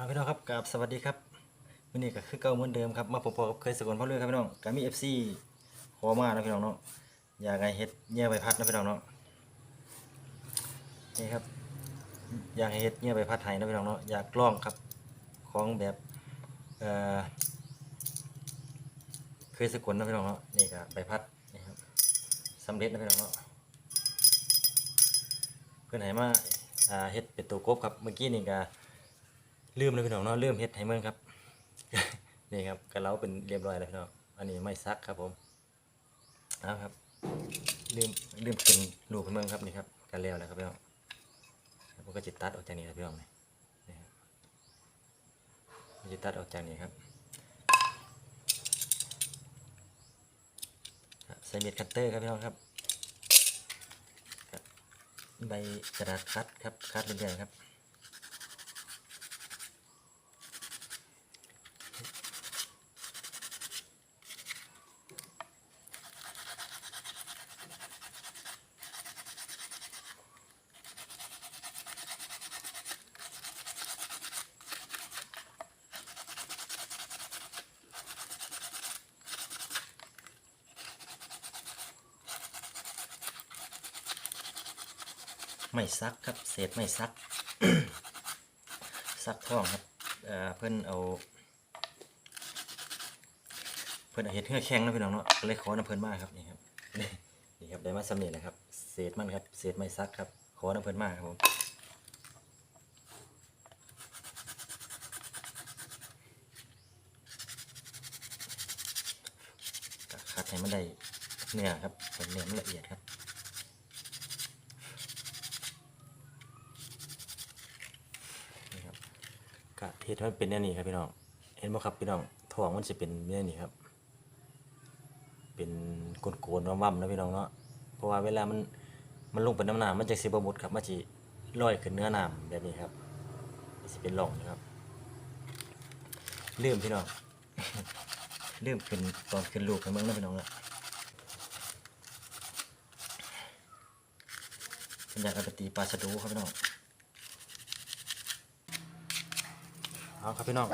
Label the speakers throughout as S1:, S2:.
S1: อาพี่น้องครับกับสวัสดีครับวันนี้ก็คือเก่าเหมือนเดิมครับมาพบกับเคยสกลพ่อเลื่อครับพี่น้องก็มี FC ขอมานะพี่น้องเนาะอยากให้เฮ็ดเงี้ยใบพัดนะพี่น้องเนาะนี่ครับ อยากให้เฮ็ดเงี้ยใบพัดไทยนะพี่น้องเนาะอยากลองครับของแบบเอ่อเคยสกลนะพี่น้องเนาะนี่ก็ใบพัดนี่ครับสำเร็จนะพี่น้องเนาะเพื่อนให้มาอ่าเฮ็ดเป็นตัวกบครับเมื่อกี้นี่ก็ ลืมเลยพี่น้องเนาะลืมเฮ็ดให้เมืองครับ นี่ครับกระเล้าเป็นเรียบร้อยแล้วพี่น้องอันนี้ไม่ซักครับผมเอาครับลืมลืมเป็นลูกให้เมืองครับนี่ครับกันแล้วแล้วครับพี่น้องผมก็จะตัดออกจากนี้ครับพี่น้องนี่ครับจะตัดออกจากนี้ครับใส่เม็ดคัตเตอร์ครับพี่น้องครับใบกระดาษคัดครับคัดเรื่อยๆครับ ซักครับ เศษไม่ซัก ซักท่องครับเพื่อนเอา เพื่อนเอาเห็ดเหือแข็งนะพี่น้องเนาะเลยขอน้ำเพื่อนมากครับนี่ครับนี่ครับได้มาสำเร็จแล้วครับ เศษมันครับ เศษไม่ซักครับ ขอน้ำเพื่อนมากครับผมคัดให้มันได้เนื้อครับเป็นเนื้อมันละเอียดครับ นี่ครับกะ เฮ็ดให้มันเป็นแนวนี้ครับพี่น้องเห็นบ่ครับพี่น้องทองมันสิเป็นแนวนี้ครับ เป็นโกนๆว่ำๆนะพี่น้องเนาะเพราะว่าเวลามันมันลงไปน้ำน้ำมันจะสิบ่หมดครับมันสิลอยขึ้นเนื้อหน้ำแบบนี้ครับมันสิเป็นร่องนะครับลืมพี่น้องลืมขึ้นตอนขึ้นลูกให้เบิ่งนะพี่น้องเนาะเป็นอยากเอาไปตีปลาชะดูครับพี่น้อง เอาครับพี่น้อง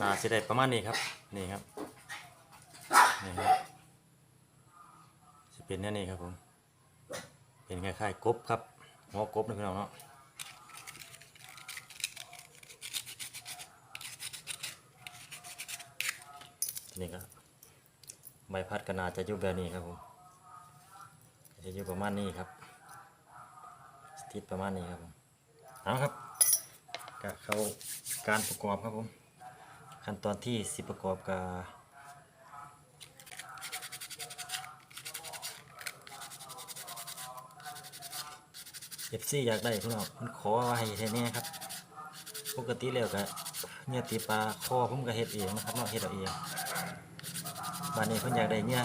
S1: นาสิได้ประมาณนี้ครับ นี่ครับ นี่ครับสิเป็นแน่นี่ครับผม เป็นคล้ายๆกบครับหัวกบนะพี่น้องเนาะนี่ก็ใบพัดก็นาจะยู่แบบนี้ครับผมจะอยู่ประมาณนี้ครับสถิตประมาณนี้ครับผมเอาครับ ก็เข้าการประกอบครับผมขั้นตอนที่สิประกอบกับเอฟซีอยากได้พี่น้องมันขอว่าให้เฮ็ดแน่ครับ ปกติแล้วก็เนี่ยตีปลาคอผมก็เฮ็ดเองนะครับเนอกเฮ็ดเอาเองบ้านนี้เพิ่นอยากได้เนี่ย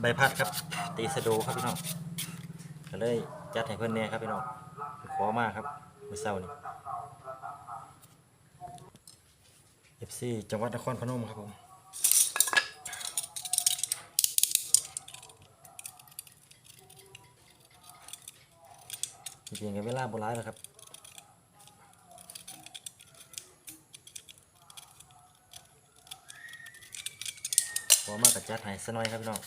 S1: ใบพัดครับ ตีสะโดครับพี่น้องก็เลยจัดให้เพิ่นแน่ครับพี่น้องเพิ่นขอมากครับเมื่อเช้านี้ ที่จังหวัดนครพนมครับผมจริงๆก็เวลาโบราณแล้วครับพอมากกับจัดให้สน้อยครับพี่น้อง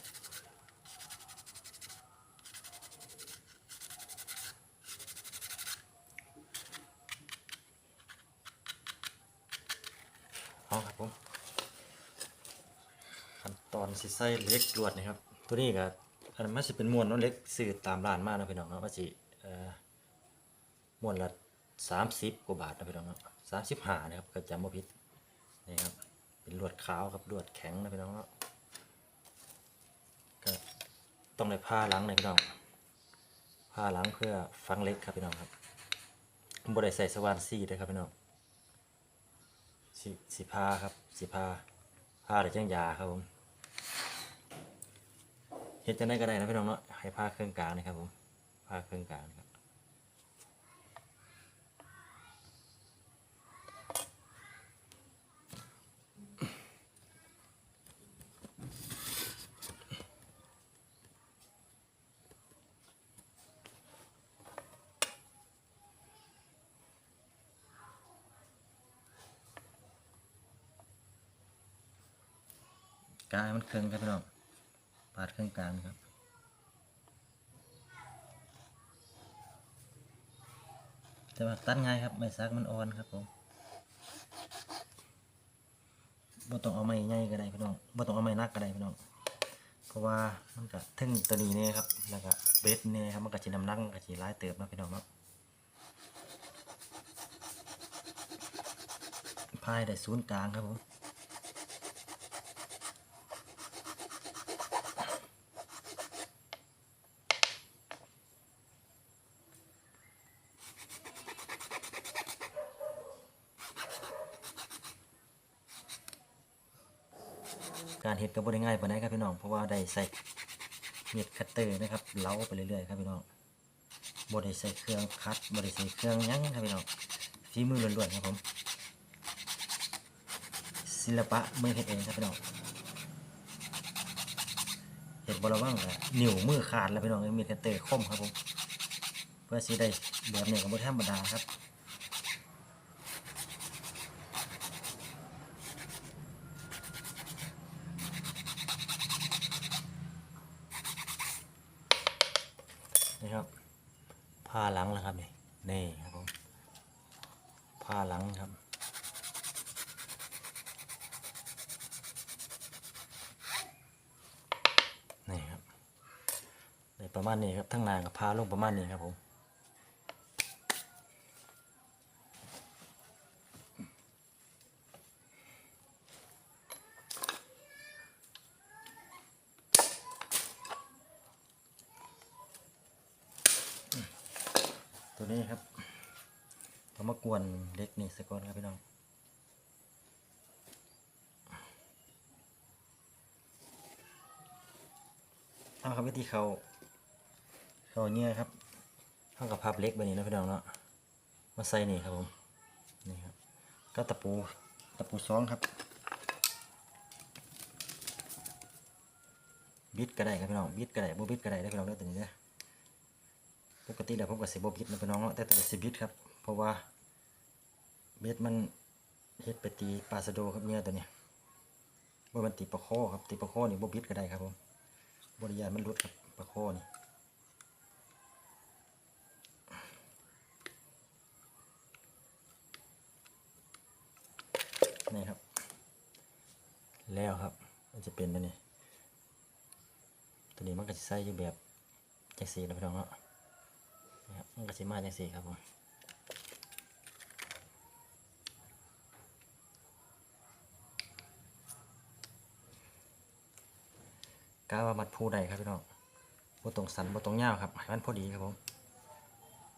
S1: เอาครับผม ขั้นต อนสิใส่เล็กลวดนี่ครับ ตัวนี้ก็อันมันสิเป็นม้วนเนาะเล็กซื้อตามร้านมาเนะพี่น้องเนาะว่าสิเอ่อม้วนละ30กว่าบาทนะพี่น้องเนาะ35นะครับก็จำบ่ผิดนี่ครับเป็นลวดขาวครับลวดแข็งนะพี่น้องเนาะก็ต้องได้ผ้าหลังนะพี่น้องผ้าหลังเพื่อฟังเล็กครับพี่น้องครับบ่ได้ใส่สว่านซี่ด้อครับพี่น้องสิสิผ้าครับสิผ้าผ้าหรือจ้างยาครับผม็ดจะได้ก็ได้นะพี่น้องเนาะให้ผ้าเครื่องกลางนะครับผมผ้าเครื่องกลางครับกายมันเครื่องครับพี่น้องาดเครื่องกลางครับ แต่ว่าตัดง่ายครับไม่ซักมันอ่อนครับผมบ่ต้องเอาไม้ใหญ่ก็ได้พี่น้องบ่ต้องเอาไม้นักก็ได้พี่น้องเพราะว่ามันก็ทึ่งตัวนี้เนี่ยครับแล้วก็เบสเนี่ยครับมันก็สิน้ำนักมันก็สิหลายเติบนาะพี่น้องเนาะพายได้ศูนย์กลางครับผม ดก็บ่ได้ง่ายปานใดครับพี่น้องเพราะว่าได้ใส่เม็ดคัตเตอร์นะครับเล้าไปเรื่อยๆครับพี่น้องบ่ได้ใส่เครื่องคัดบ่ได้ใส่เครื่องยังครับพี่น้องฝีมือล้วนๆครับผมศิลปะมือเฮ็ดเองครับพี่น้องเห็ดบ่ระวังอะนิ้วมือขาดแล้วพี่น้องเม็ดคัตเตอร์คมครับผมเพื่อสิได้แบบนี้ก็บ่ธรรมดาครับ นี่ครับผ้าหลังนะครับนี่นี่ครับผมผ้าหลังครับ นี่ครับในประ มาณนี้ครับทั้งนางกับผ้าลงประมาณนี้ครับผมตัวนี้ครับเอามากวนเล็กนี่สกก่อนครับพี่น้องเอาครับวิธีเขา เขาเนี่ยครับเท่ากับพับเล็กแบบนี้นะพี่น้องเนาะมาใส่นี่ครับผมนี่ครับก็ตะปูตะปูซ้องครับ บิดก็ได้ครับพี่น้องบิดก็ได้บ่บิดก็ได้ได้พี่น้องเด้อตัวนี้เด้อปกติแล้วผมก็สิบ่บิดนะพี่น้องเนาะแต่ตัวสิบิดครับ เพราะว่าเบ็ดมันเฮ็ดไปตีปลาสะโดครับเนี่ยตัวนี้บ่มันตีปลาโคครับตีปลาโคนี่บ่บิดก็ได้ครับผมบริยานมันรุดครับประโคนี่ นี่ครับ แล้วครับ มันจะเป็นตัวนี้ ตัวนี้มันก็จะใส่อยู่แบบจังสีนะพี่น้องเนาะนี่ครับมันก็จะมาจังสีครับผมกาว่ามัดผู้ใดครับพี่น้องบ่ตรงสันบ่ตรงยาครับให้มันพอดีครับผม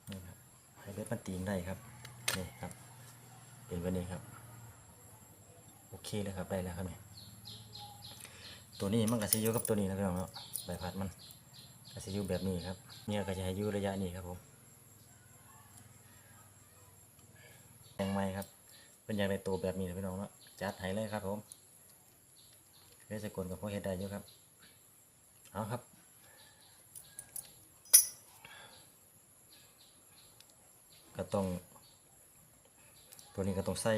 S1: นี่ครับให้เบ็ดมันตีงได้ครับนี่ครับเป็นแบบนี้ครับ โอเคเลยครับได้แล้วครับเนี่ยตัวนี้มันก็สิอยู่กับตัวนี้นะพี่น้องเนาะใบพัดมันก็สิอยู่แบบนี้ครับ เนี่ยก็จะให้อยู่ระยะนี้ครับผมแองไม้ครับเป็นอย่างไรตัวแบบนี้นะพี่น้องเนาะจัดให้เลยครับผมเคยสกลกับพ่อเฮ็ดได้อยู่ครับเอาครับก็ต้องตัวนี้ก็ต้องใส่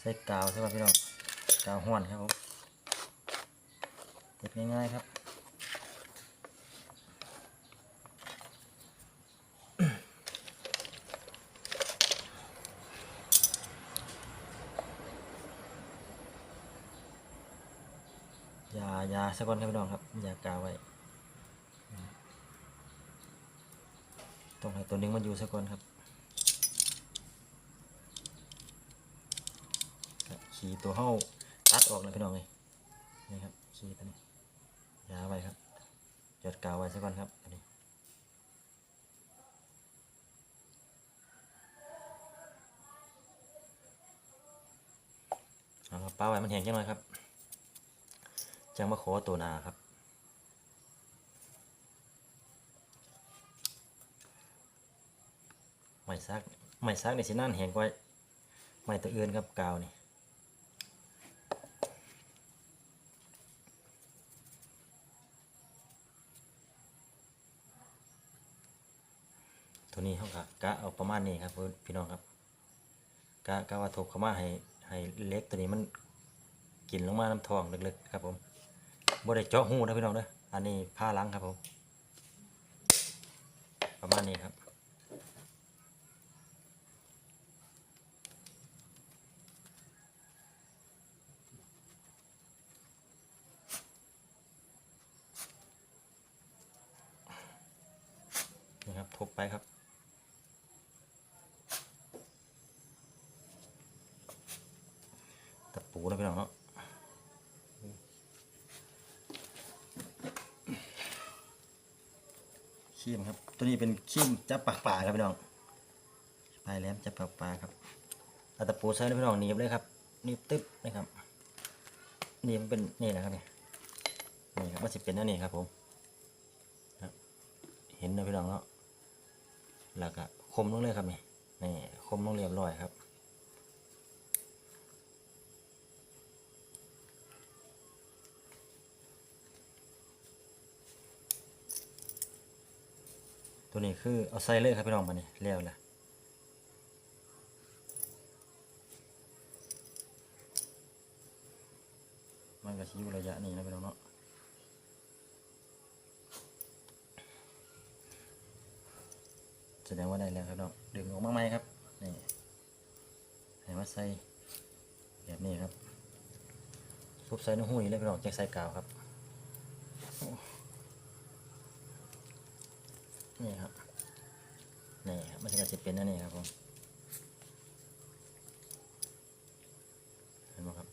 S1: ใส่กาวใช่ไหมพี่น้องกาวห้วนครับผมเก็บง่ายๆครับยายาสักก่อนครับพี่น้องครับยากาวไว้ต้องให้ตัวหนึงมันอยู่สักก่อนครับครับ ขีตัวเข้าตัดออกนะพี่น้องเลยนี่ครับขีตัวนี้ยาไว้ครับจดกาวไว้สักก่อนครับตัวนี้เอาครับป้าไว้มันแห้งจังเลยครับจังมาขอตัวนาครับไม่ซักไม่ซักในสินั่นแหงกว่าไม่ตัวอื่นครับกาวนี่ ตัวนี้เขากะกะเอาประมาณนี้ครับพี่น้องครับกะกะว่าถกเข้ามาให้ให้เล็กตัวนี้มันกินลงมาน้ำทองลึกๆครับผมบ่ได้เจาะหูนะพี่น้องเด้ออันนี้ผ้าล้างครับผมประมาณนี้ครับนี่ครับทบไปครับ ตะปู นะพี่น้องเนาะขี้มครับ ตัวนี้เป็นขี้มจับปากป่าครับพี่น้องปลายแหลมจับปากป่าครับอาตะปูใส่นะพี่น้องหนีบเลยครับหนีบตึ๊บนะครับหนี่มันเป็นนี่แหละครับนี่นี่ครับมันจะเป็นอันนี้ครับผมเห็นนะพี่น้องเนาะแล้วก็คมลงเลยครับนี่นี่คมลงเรียบร้อยครับ ตัวนี้คือเอาใส่เลยครับพี่น้องมาเนี่เรียวละมันก็ชิอยู่ระยะนี้นะพี่น้องเนาะแสดงว่าได้แล้วครับน้องดึงออกมาไหมครับนี่ให้มาใส่แบบนี้ครับทุบใส่ในหูยเลยพี่น้องแจ็คใส่กาวครับ นี่ครับนี่ครับมันจะเป็นนั่นเองครับผมเห็นไหมครับ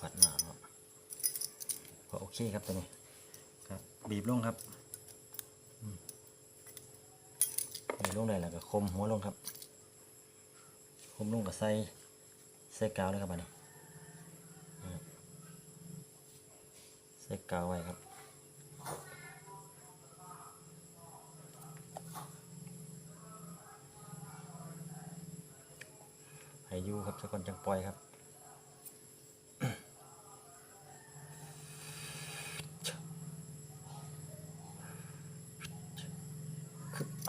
S1: ผัดหนาเนาะก็โอเคครับตัวนี้ครับบีบลงครับอืมบีบลงได้แล้วก็คมหัวลงครับ คมลงกับใส่ใส่กาวเลยครับอันนี้ ใส่ กาวไว้ครับให้ยูครับสักคนจังปล่อยครับ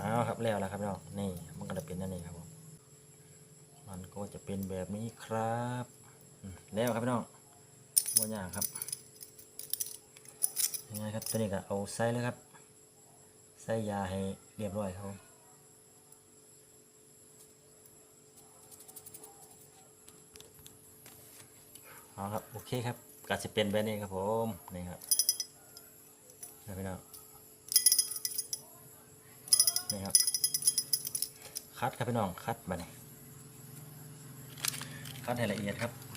S1: อ้าวครับแล้วแล้วครับน้องนี่มันก็จะเป็นนั่นเองครับผมมันก็จะเป็นแบบนี้ครับ แล้วครับพี่น้องบ่ยากครับ ยังไงครับตัวนี้ก็เอาใส่เลยครับ ใส่ยาให้เรียบร้อยครับผมเอาครับโอเคครับก็จะเป็นแบบนี้ครับผมนี่ครับนี่พี่น้องนี่ครับคัดครับพี่น้องคัดมาเนี่ยคัดให้ละเอียดครับ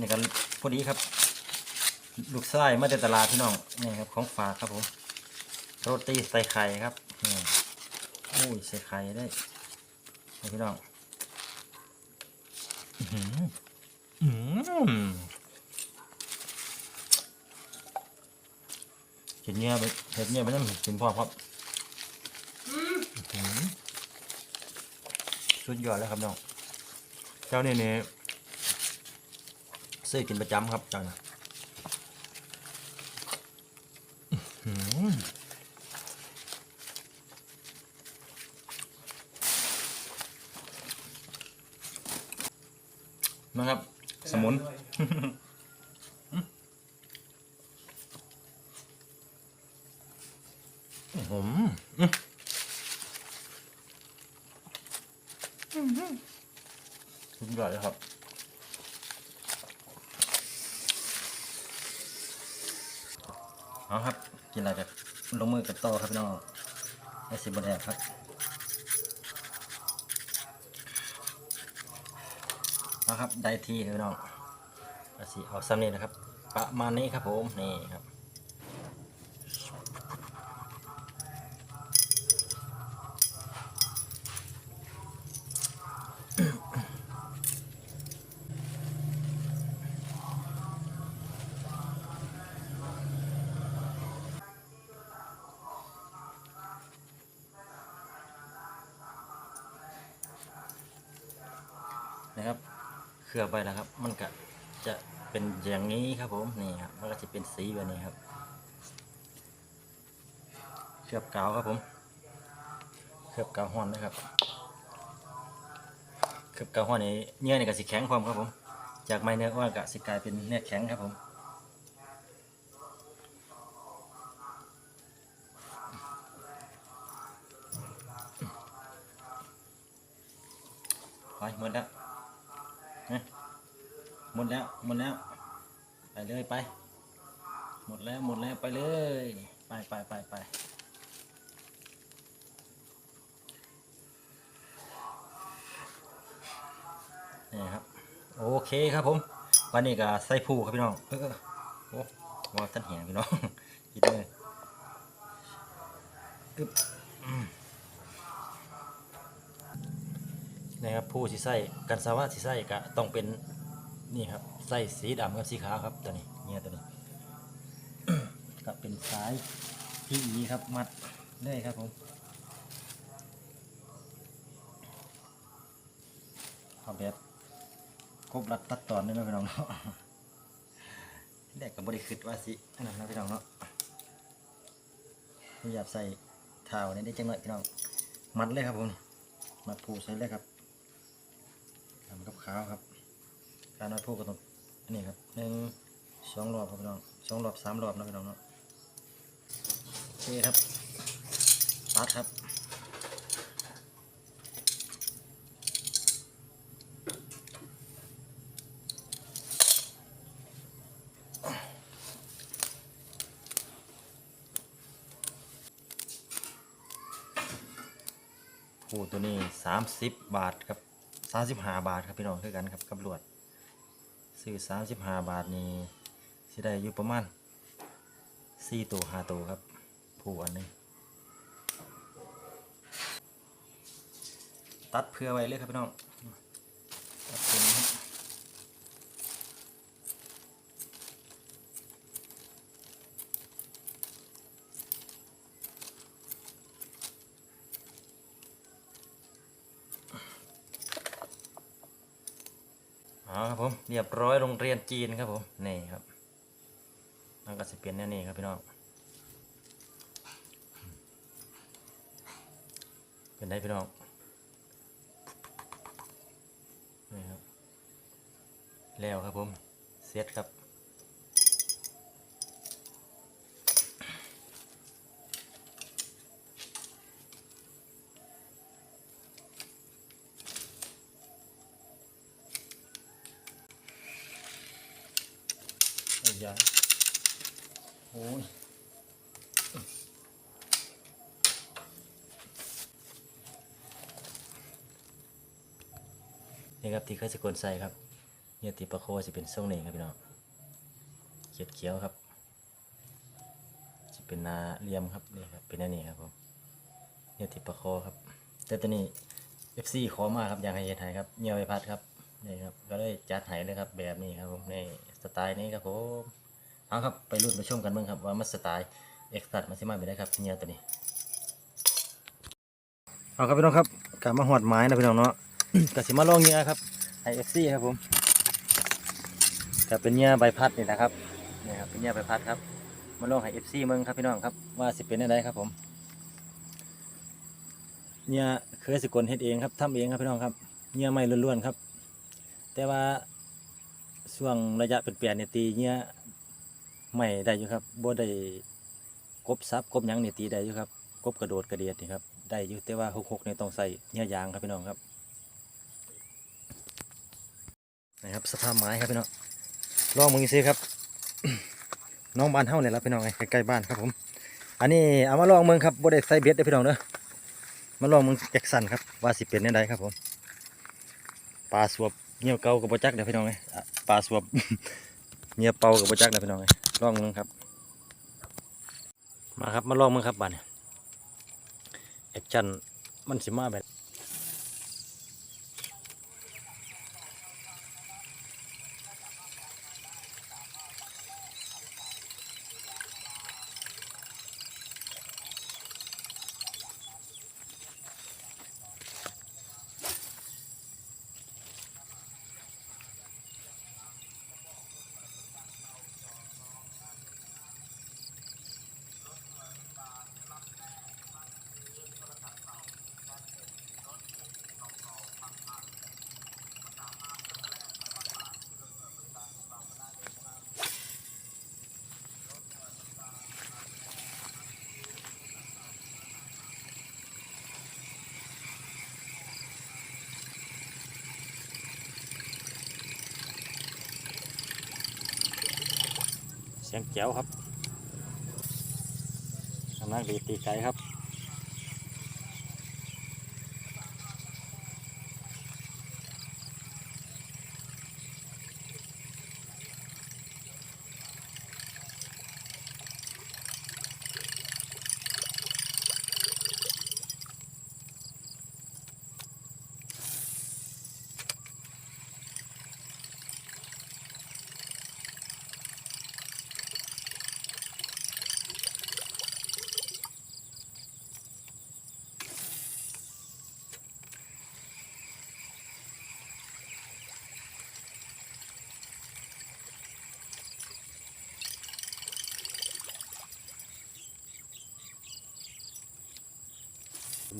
S1: นะครับนี่ก็พอดีครับ ลูกไส้มาจากตลาดพี่น้องนี่ครับของฝากครับผมโรตีใส่ไข่ครับนี่โอ้ยใส่ไข่ได้พี่น้องอื้อหืออื้อหือกินเงี้ยไปเห็ดเงี้ยไปนั่นกินพร้อมครับสุดยอดแล้วครับน้อง เจ้านี่เนี่ย ซื้อกินประจำครับจังนะอื้อหือนะครับ สมุนผมสุดยอดเลยครับ เอาครับ กินอะไรกันลงมือกับโตอครับพี่น้องไอซิบนแอบครับเอาครับได้ที่ครับพี่น้องอาสิเอาซ้ำนี่นะครับ ประมาณนี้ครับผมนี่ครับ นะครับ เคลือบไปแล้วครับ มันก็จะเป็นอย่างนี้ครับผมนี่ครับมันก็จะเป็นสีแบบนี้ครับ เคลือบกาวครับผม เคลือบกาวห้อนนะครับ เคลือบกาวห้อนนี้เนื้อนี่ก็สีแข็งความครับผม จากไม้เนื้ออ้อนก็สีกลายเป็นเนื้อแข็งครับผม นี่ครับ โอเคครับผม วันนี้ก็ใส่ผู้ครับพี่น้อง เออโอ้ว่าท่านเหียพี่น้องคิดเลยนี่ครับผู้ที่ใส่กันสาวะที่ใส่ก็ต้องเป็นนี่ครับใส่สีดำกับสีขาวครับตัวนี้เนี่ยตัวนี้กับเป็นสายที่อีครับมัดเลยครับผมเอาแบบ ครบรัดตัดตอนได้วยนะพี่น้องเนาะแรกกับบริคิดว่าสิอันนั้นนะพี่น้องเนาะไม่อยากใส่เท้านี่ได้จังหน่อยพี่น้อง มัดเลยครับผมมัดผูใส่เลยครับทำกับขาวครับ การมัดผูกก็ต้องอันนี้ครับหนึ่งสองรอบครับพี่น้องสองรอบสามรอบนะพี่น้องเนาะโอเคครับตัดครับ ตัวนี้สามสิบบาทครับสามสิบห้าบาทครับพี่น้องคือกันครับกับลวดซื้อสามสิบห้าบาทนี่สิได้อยู่ประมาณสี่ตัวห้าตัวครับผูอันนึงตัดเพื่อไว้เลยครับพี่น้องตัดเป็น ผมเรียบร้อยโรงเรียนจีนครับผมนี่ครับมันก็จะเปลี่ยนแน่นี่ครับพี่น้องเป็นได้พี่น้องนี่ครับแล้วครับผมเซตครับ ยาโอ้ยนี่ครับที่เขาสกลใส่ครับเนี่ยที่ปะโคจะเป็นทรงนี้ครับพี่น้องเขียดเขียวครับจะเป็นนาเลียมครับนี่ครับเป็นอันนี้ครับผมเนี่ยที่ปะโคครับ แต่ตัวนี้ FC ขอมาครับอยากให้เฮ็ดให้ครับเงี่ยวไปพัดครับนี่ครับก็เลยจัดให้เลยครับแบบนี้ครับผมใน สไตล์นี้ครับผมเอาครับไปรุ่นไปชมกันเบ้างครับว่ามันสไตล์เอ็กซ์ตัดมาสิมาไปได้ครับเงียวตัวนี้เอาครับพี่น้องครับกลับมาหอดไม้นะพี่น้องเนาะกสิมาลองเงียครับไอเอฟซีครับผมก็เป็นเงียใบพัดนี่นะครับนี่ครับเป็นเงียใบพัดครับมาลองให้เอฟซีมึงครับพี่น้องครับว่าสิเป็นอะไรครับผมเงียเคยสกลเฮ็ดเองครับทำเองครับพี่น้องครับเงียไม่ล้วนๆครับ แต่ว่า ช่วงระยะเป็นเปลี่ยนเนี่ยตีเงียไม่ได้อยู่ครับบ่ได้กบซับกบยังเนี่ยตีได้อยู่ครับกบกระโดดกระเดียดนี่ครับได้อยู่แต่ว่าหกหกเนี่ยต้องใส่เงียยางครับพี่น้องครับนะครับสภาพไม้ครับพี่น้องลองมึงซิครับ น้องบ้านเฮาเนี่ยละพี่น้องไงใกล้ๆบ้านครับผม อันนี้เอามาลองเมืองครับบ่ได้ใส่เบ็ดเด้พี่น้องเด้อมาลองเมืองแจ็คสันครับว่าสิเป็นยังไงครับผมปลาสวบเงี้ยวเก่ากับบ่จักเด้อพี่น้องไง ปลาสวบเงี้ยเป่ากับบ่จักนะพี่น้องไงลองมึงครับ มาครับมาลองมึงครับบ้านเนี่ยแอคชั่นมันสิมาแบบ สียงแก้วครับกำลังดีตีไก่ครับ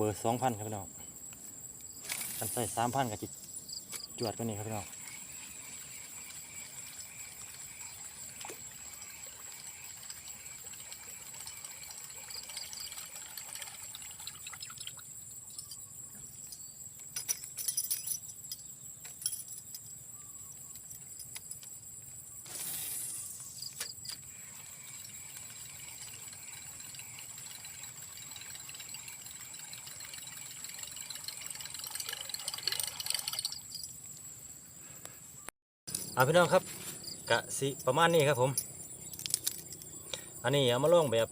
S1: บอร์สองพันครับพี่น้องกันใส่สามพันกับจิจวดก็นี่ครับพี่น้อง เอาพี่น้องครับกะสิประมาณนี้ครับผม อันนี้เอามาลองแบบ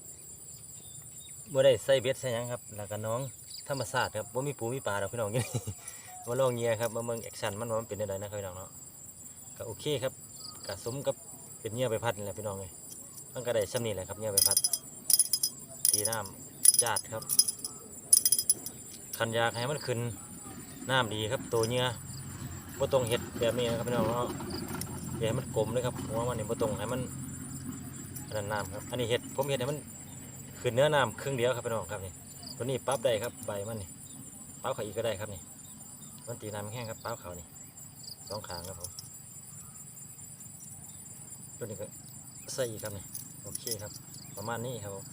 S1: บ่ได้ใส่เบ็ดใส่ยังครับแล้วก็น้องธรรมศาสตร์ครับบ่ามีปูมีปลาดอกพี่น้องยู่นี่มาลองเงียครับมาเมืองแอคชั่นมันว่ามันเป็นได้นะครับพี่น้องเนาะก็โอเคครับก็สมกับเป็นเงียใบพัดนี่แหละพี่น้องเลยมันก็ได้ช่ำนี่แหละครับเงียใบพัดตีน้ำจาดครับคันยาให้มันขึ้นน้ำดีครับตัวเงียบ่ต้องเห็ดแบบนี้นะครับพี่น้องเนาะ อย่าให้มันกลมเลยครับหัวมันนี่บ่ตรงให้มันอันนั้นน้ำครับอันนี้เห็ดผมเห็ดให้มันขึ้นเนื้อน้ำครึ่งเดียวครับพี่น้องครับนี่ตัวนี้ปั๊บได้ครับใบมันนี่ปั๊บเขาอีกก็ได้ครับนี่มันตีน้ำแห้งครับปั๊บเขานี่สองขางครับผมตัวนี้ก็ใส่อีกครับนี่โอเคครับ ประมาณนี้ครับผม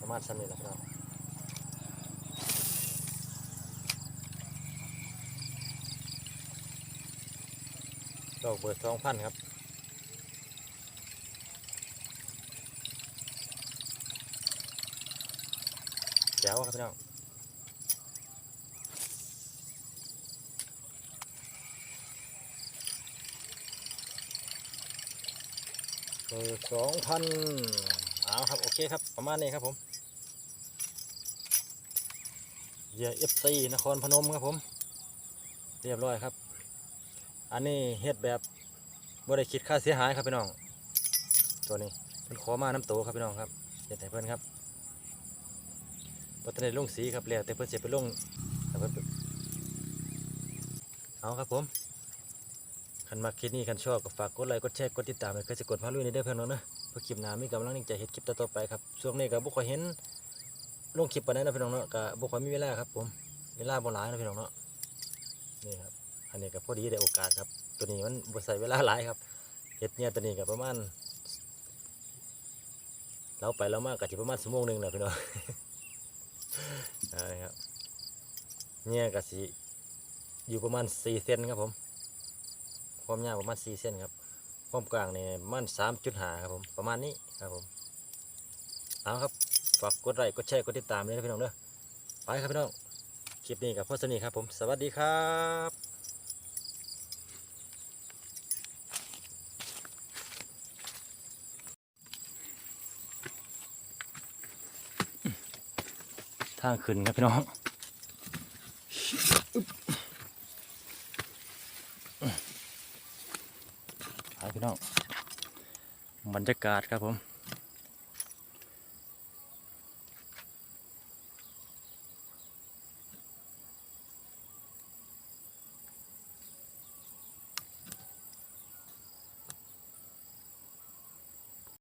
S1: ประมาณสั้นนี้และพี่น้อง ดอกเบิดสองพันครับแจ๋วครับพี่น้องเออสองพันเอาครับ โอเคครับ ประมาณนี้ครับผมเหยื่อเอฟซีนครพนมครับผม เรียบร้อยครับ อันนี้เฮ็ดแบบบ่ได้คิดค่าเสียหายครับพี่น้อง ตัวนี้เป็นขอมาน้ำโตครับพี่น้องครับเฮ็ดให้เพื่อนครับปัตตานีลงสีครับแล้วแต่เพื่อนจะไปลงแต่เพิ่นเอาครับผมคันมาคลิปนี้คันชอบก็ฝากกดไลค์กดแชร์กดติดตามให้เคยสะกดพาลุยในเด้อเพื่อนเนาะนะเพื่อคลิปหน้ามีกำลังใจเฮ็ดคลิปต่อๆไปครับช่วงนี้ก็บ่ค่อยเห็นลงคลิปปานใดนะพี่น้องเนาะก็บ่ค่อยมีเวลาครับผมเวลาบ่หลายนะพี่น้องเนาะนี่ครับ อันนี้ก็พอดีได้โอกาสครับ ตัวนี้มันบใส่เวลาหลายครับเฮ็ดเนี่ยตัวนี้ก็ประมาณเราไปแล้วมากก็สิประมาณชั่วโมงหนึ่งแหละพี่น้องนะครับเนี่ยกะสิอยู่ประมาณสี่เซนครับผม ความยาวประมาณสี่เซนครับ ความกลางเนี่ยประมาณสามจุดห้าครับผมประมาณนี้ครับผมเอาครับฝากกดไลค์กดแชร์กดติดตามเลยนะพี่น้องเด้อไปครับพี่น้องคลิปนี้กับพ่อสนีครับผม สวัสดีครับ ทางขึ้นครับพี่น้องไปพี่น้องบรรยากาศครับผม